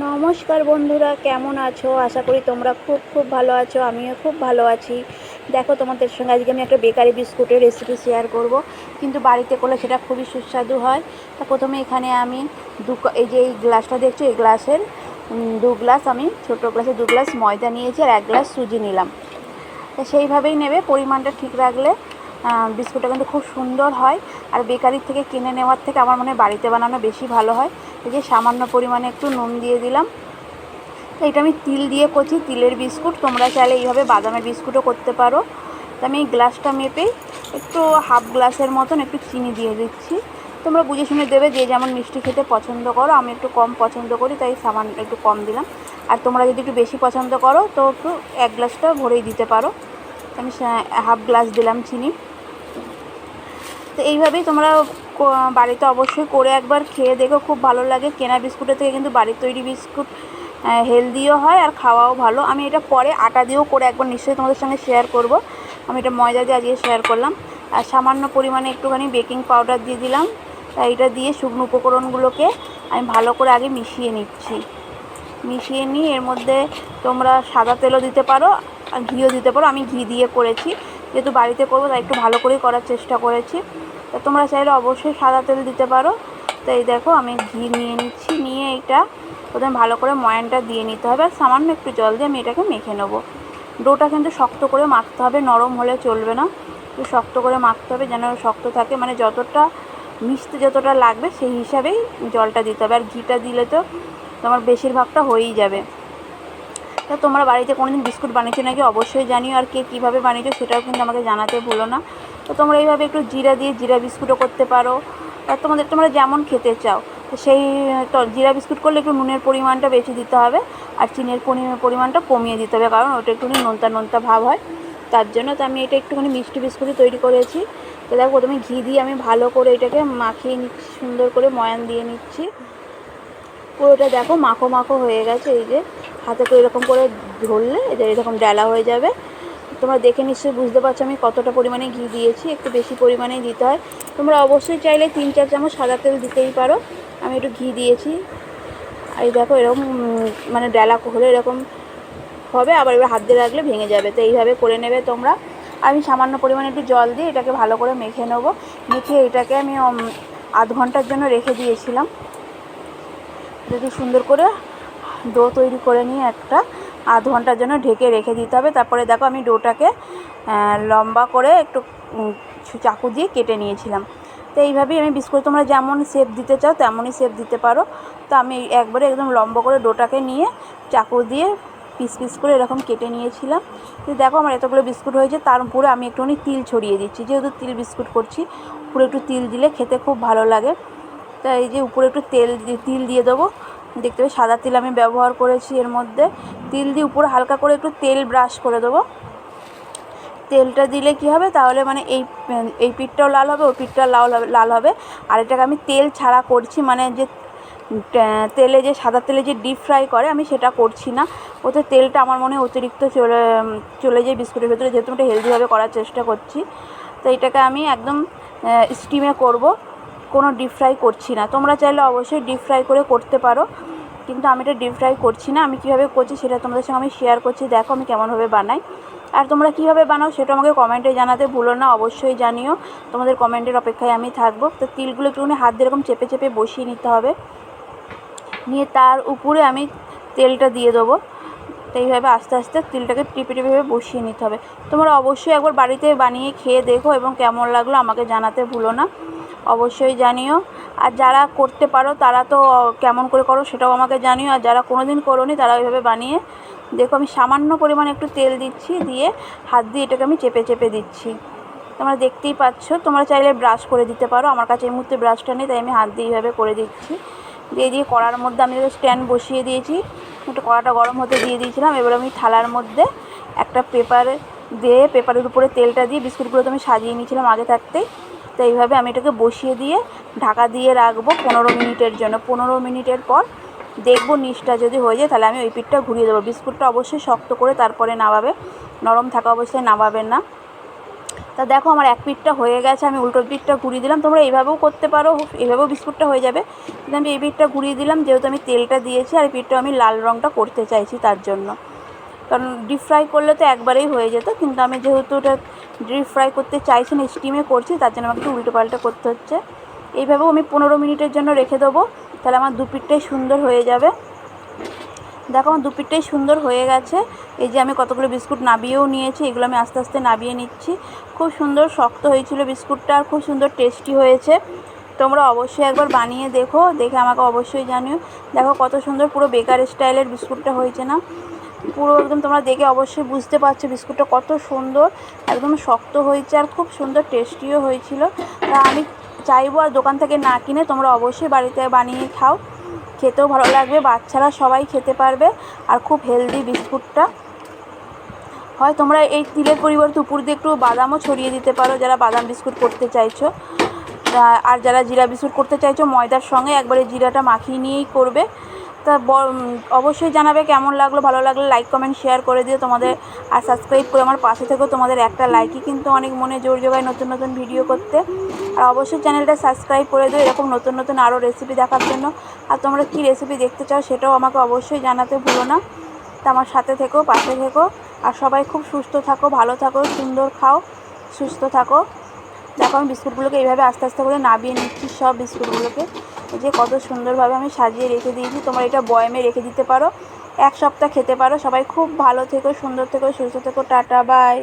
নমস্কার বন্ধুরা, কেমন আছো? আশা করি তোমরা খুব খুব ভালো আছো, আমিও খুব ভালো আছি। দেখো, তোমাদের সঙ্গে আজকে আমি একটা বেকারি বিস্কুটের রেসিপি শেয়ার করব। কিন্তু বাড়িতে করলে সেটা খুবই সুস্বাদু হয়। তা প্রথমে এখানে আমি দু এই যে এই গ্লাসটা দেখছ, এই গ্লাসের দু গ্লাস আমি ছোটো গ্লাসে দু গ্লাস ময়দা নিয়েছি আর এক গ্লাস সুজি নিলাম। তা সেইভাবেই নেবে, পরিমাণটা ঠিক রাখলে বিস্কুটটা কিন্তু খুব সুন্দর হয়। আর বেকারির থেকে কিনে নেওয়ার থেকে আমার মনে হয় বাড়িতে বানানো বেশি ভালো হয়। এই যে সামান্য পরিমাণে একটু নুন দিয়ে দিলাম। এটা আমি তিল দিয়ে করছি, তিলের বিস্কুট। তোমরা চাইলে এইভাবে বাদামের বিস্কুটও করতে পারো। তো আমি এই গ্লাসটা মেপেই একটু হাফ গ্লাসের মতন একটু চিনি দিয়ে দিচ্ছি। তোমরা বুঝে শুনে দেবে যে যেমন মিষ্টি খেতে পছন্দ করো, আমি একটু কম পছন্দ করি, তাই সামান্য একটু কম দিলাম। আর তোমরা যদি একটু বেশি পছন্দ করো, তো একটু এক গ্লাসটা ভরেই দিতে পারো। আমি হাফ গ্লাস দিলাম চিনি। তো এইভাবেই তোমরা বাড়িতে অবশ্যই করে একবার খেয়ে দেখো, খুব ভালো লাগে। কেনা বিস্কুটের থেকে কিন্তু বাড়ির তৈরি বিস্কুট হেলদিও হয় আর খাওয়াও ভালো। আমি এটা পরে আটা দিয়েও করে একবার নিশ্চয়ই তোমাদের সঙ্গে শেয়ার করব। আমি এটা ময়দা দিয়ে আজকে শেয়ার করলাম। আর সামান্য পরিমাণে একটুখানি বেকিং পাউডার দিয়ে দিলাম। তা এটা দিয়ে শুকনো উপকরণগুলোকে আমি ভালো করে আগে মিশিয়ে নিচ্ছি। মিশিয়ে নিয়ে এর মধ্যে তোমরা সাদা তেলও দিতে পারো, আর ঘিও দিতে পারো। আমি ঘি দিয়ে করেছি। যেহেতু বাড়িতে করব, তাই একটু ভালো করেই করার চেষ্টা করেছি। তা তোমরা চাইলে অবশ্যই সাদা তেল দিতে পারো। তো এই দেখো, আমি ঘি নিয়ে নিচ্ছি, নিয়ে এটা প্রথমে ভালো করে ময়ানটা দিয়ে নিতে হবে। আর সামান্য একটু জল দিয়ে আমি এটাকে মেখে নেব। ডোটা কিন্তু শক্ত করে মাখতে হবে, নরম হলে চলবে না। একটু শক্ত করে মাখতে হবে যেন শক্ত থাকে। মানে যতটা মিশতে যতটা লাগবে সেই হিসাবেই জলটা দিতে হবে। আর ঘিটা দিলে তো তোমার বেশিরভাগটা হয়েই যাবে। তা তোমরা বাড়িতে কোনোদিন বিস্কুট বানিয়েছো নাকি? অবশ্যই জানিও। আর কে কীভাবে বানিয়েছো সেটাও কিন্তু আমাকে জানাতে ভুলো না। তো তোমরা এইভাবে একটু জিরা দিয়ে জিরা বিস্কুটও করতে পারো। আর তোমাদের, তোমরা যেমন খেতে চাও, তো সেই, তো জিরা বিস্কুট করলে একটু নুনের পরিমাণটা বেশি দিতে হবে, আর চিনির পরিমাণটা কমিয়ে দিতে হবে, কারণ ওটা একটুখানি নোনতা নোনতা ভাব হয়। তার জন্য তো আমি এটা একটুখানি মিষ্টি বিস্কুটই তৈরি করেছি। তো দেখো, প্রথমে ঘি দিয়ে আমি ভালো করে এটাকে মাখিয়ে নিচ্ছি সুন্দর করে ময়ান দিয়ে নিচ্ছি। পুরোটা দেখো মাখো মাখো হয়ে গেছে, এই যে হাতে করে এরকম করে ধরলে এরকম ডালা হয়ে যাবে। তোমরা দেখে নিশ্চয়ই বুঝতে পারছ আমি কতটা পরিমাণে ঘি দিয়েছি, একটু বেশি পরিমাণেই দিতে হয়। তোমরা অবশ্যই চাইলে তিন চার চামচ সাদা তেল দিতেই পারো। আমি একটু ঘি দিয়েছি। আর এই দেখো এরকম মানে ডালা হলে এরকম হবে, আবার এবার হাত দিয়ে রাখলে ভেঙে যাবে। তো এইভাবে করে নেবে তোমরা। আমি সামান্য পরিমাণে একটু জল দিয়ে এটাকে ভালো করে মেখে নেব। মেখে এটাকে আমি আধ ঘণ্টার জন্য রেখে দিয়েছিলাম। যদি সুন্দর করে ডো তৈরি করে নিয়ে একটা। আধ ঘণ্টার জন্য ঢেকে রেখে দিতে হবে। তারপরে দেখো আমি ডোটাকে লম্বা করে একটু চাকু দিয়ে কেটে নিয়েছিলাম। তো এইভাবেই আমি বিস্কুট, তোমরা যেমন শেপ দিতে চাও তেমনই শেপ দিতে পারো। তো আমি একবারে একদম লম্বা করে ডোটাকে নিয়ে চাকু দিয়ে পিস পিস করে এরকম কেটে নিয়েছিলাম। তো দেখো আমার এতগুলো বিস্কুট হয়েছে, তার উপরে আমি একটুখানি তিল ছড়িয়ে দিচ্ছি। যেহেতু তিল বিস্কুট করছি, উপরে একটু তিল দিলে খেতে খুব ভালো লাগে। তা এই যে উপরে একটু তেল তিল দিয়ে দেবো। দেখতে পাবে সাদা তিল আমি ব্যবহার করেছি এর মধ্যে। তিল দিয়ে উপরে হালকা করে একটু তেল ব্রাশ করে দেবো। তেলটা দিলে কি হবে? তাহলে মানে এই এই পিঠটাও লাল হবে, ওই পিঠটাও লাল হবে লাল হবে। আর এটাকে আমি তেল ছাড়া করছি মানে যে তেলে যে, সাদা তেলে যে ডিপ ফ্রাই করে, আমি সেটা করছি না। ওতে তেলটা আমার মনে হয় অতিরিক্ত চলে চলে যায় বিস্কুটের ভেতরে, যেহেতু এটা হেলদিভাবে করার চেষ্টা করছি। তো এটাকে আমি একদম স্টিমে করব। কোনো ডিপ ফ্রাই করছি না। তোমরা চাইলে অবশ্যই ডিপ ফ্রাই করে করতে পারো, কিন্তু আমি এটা ডিপ ফ্রাই করছি না। আমি কীভাবে করছি সেটা তোমাদের সঙ্গে আমি শেয়ার করছি। দেখো আমি কেমনভাবে বানাই। আর তোমরা কীভাবে বানাও সেটা আমাকে কমেন্টে জানাতে ভুলো না, অবশ্যই জানিও। তোমাদের কমেন্টের অপেক্ষায় আমি থাকব। তো তিলগুলো একটুখানি হাত দিয়ে এরকম চেপে চেপে বসিয়ে নিতে হবে। নিয়ে তার উপরে আমি তেলটা দিয়ে দেবো। তো এইভাবে আস্তে আস্তে তিলটাকে টিপে টিপে ভেবে বসিয়ে নিতে হবে। তোমরা অবশ্যই একবার বাড়িতে বানিয়ে খেয়ে দেখো এবং কেমন লাগল আমাকে জানাতে ভুলো না। অবশ্যই জানিও। আর যারা করতে পারো, তারা তো কেমন করে করো সেটাও আমাকে জানিও। আর যারা কোনো দিন করোনি, তারা ওইভাবে বানিয়ে, দেখো আমি সামান্য পরিমাণে একটু তেল দিচ্ছি, দিয়ে হাত দিয়ে এটাকে আমি চেপে চেপে দিচ্ছি। তোমরা দেখতেই পাচ্ছ, তোমরা চাইলে ব্রাশ করে দিতে পারো। আমার কাছে এই মুহূর্তে ব্রাশটা নেই, তাই আমি হাত দিয়ে এইভাবে করে দিচ্ছি। দিয়ে দিয়ে কড়ার মধ্যে আমি স্ট্যান্ড বসিয়ে দিয়েছি। একটু কড়াটা গরম হতে দিয়ে দিয়েছিলাম। এবার আমি থালার মধ্যে একটা পেপার দিয়ে, পেপারের উপরে তেলটা দিয়ে বিস্কুটগুলো তো আমি সাজিয়ে নিয়েছিলাম আগে থাকতেই। তো এইভাবে আমি এটাকে বসিয়ে দিয়ে ঢাকা দিয়ে রাখব পনেরো মিনিটের জন্য। পনেরো মিনিটের পর দেখব নিচটা যদি হয়ে যায় তাহলে আমি ওই পিঠটা ঘুরিয়ে দেবো। বিস্কুটটা অবশ্যই শক্ত করে তারপরে নামাবে। নরম থাকা অবস্থায় নামাবেন না। তা দেখো আমার এক পিঠটা হয়ে গেছে, আমি উল্টো পিঠটা ঘুরিয়ে দিলাম। তোমরা এইভাবেও করতে পারো, এইভাবেও বিস্কুটটা হয়ে যাবে। কিন্তু আমি এই পিঠটা ঘুরিয়ে দিলাম, যেহেতু আমি তেলটা দিয়েছি আর এই পিঠটা আমি লাল রঙটা করতে চাইছি তার জন্য। কারণ ডিপ ফ্রাই করলে তো একবারেই হয়ে যেত, কিন্তু আমি যেহেতু ওটা ডিপ ফ্রাই করতে চাইছি না স্টিমে করছি, তার জন্য আমাকে উল্টো পাল্টা করতে হচ্ছে। এইভাবেও আমি পনেরো মিনিটের জন্য রেখে দেবো, তাহলে আমার দু পিঠটাই সুন্দর হয়ে যাবে। দেখো, আমার দু পিঠটাই সুন্দর হয়ে গেছে। এই যে আমি কতগুলো বিস্কুট নাবিয়েও নিয়েছি, এগুলো আমি আস্তে আস্তে নাবিয়ে নিচ্ছি। খুব সুন্দর শক্ত হয়েছিল বিস্কুটটা, আর খুব সুন্দর টেস্টি হয়েছে। তোমরা অবশ্যই একবার বানিয়ে দেখো, দেখে আমাকে অবশ্যই জানিও। দেখো, কত সুন্দর পুরো বেকার স্টাইলের বিস্কুটটা হয়েছে না। পুরো একদম তোমরা দেখে অবশ্যই বুঝতে পারছ বিস্কুটটা কত সুন্দর, একদম শক্ত হয়েছে আর খুব সুন্দর টেস্টিও হয়েছিল। তা আমি চাইব আর দোকান থেকে না কিনে তোমরা অবশ্যই বাড়িতে বানিয়ে খাও, খেতেও ভালো লাগবে, বাচ্চারা সবাই খেতে পারবে আর খুব হেলদি বিস্কুটটা। হয় তোমরা এই তিলের পরিবর্তে উপর দিয়ে একটু বাদামও ছড়িয়ে দিতে পারো, যারা বাদাম বিস্কুট করতে চাইছো। আর যারা জিরা বিস্কুট করতে চাইছো, ময়দার সঙ্গে একবারে জিরাটা মাখিয়ে নিয়েই করবে। তা অবশ্যই জানাবে কেমন লাগল, ভালো লাগলে লাইক কমেন্ট শেয়ার করে দিও তোমাদের। আর সাবস্ক্রাইব করে আমার পাশে থেকেও তোমাদের একটা লাইকই কিন্তু অনেক মনে জোর জোগায় নতুন নতুন ভিডিও করতে। আর অবশ্যই চ্যানেলটা সাবস্ক্রাইব করে দিও, এরকম নতুন নতুন আরও রেসিপি দেখার জন্য। আর তোমরা কী রেসিপি দেখতে চাও সেটাও আমাকে অবশ্যই জানাতে ভুলো না। তা আমার সাথে থেকো, পাশে থেকো। আর সবাই খুব সুস্থ থাকো, ভালো থাকো, সুন্দর খাও, সুস্থ থাকো। দেখো আমি বিস্কুটগুলোকে এইভাবে আস্তে আস্তে করে নাবিয়ে নিচ্ছি সব বিস্কুটগুলোকে। এই যে কত সুন্দরভাবে আমি সাজিয়ে রেখে দিয়েছি। তোমরা এটা বয়মে রেখে দিতে পারো। এক সপ্তাহ খেতে পারো। সবাই খুব ভালো থেকো, সুন্দর থেকো, সুস্থ থেকো, টাটা বাই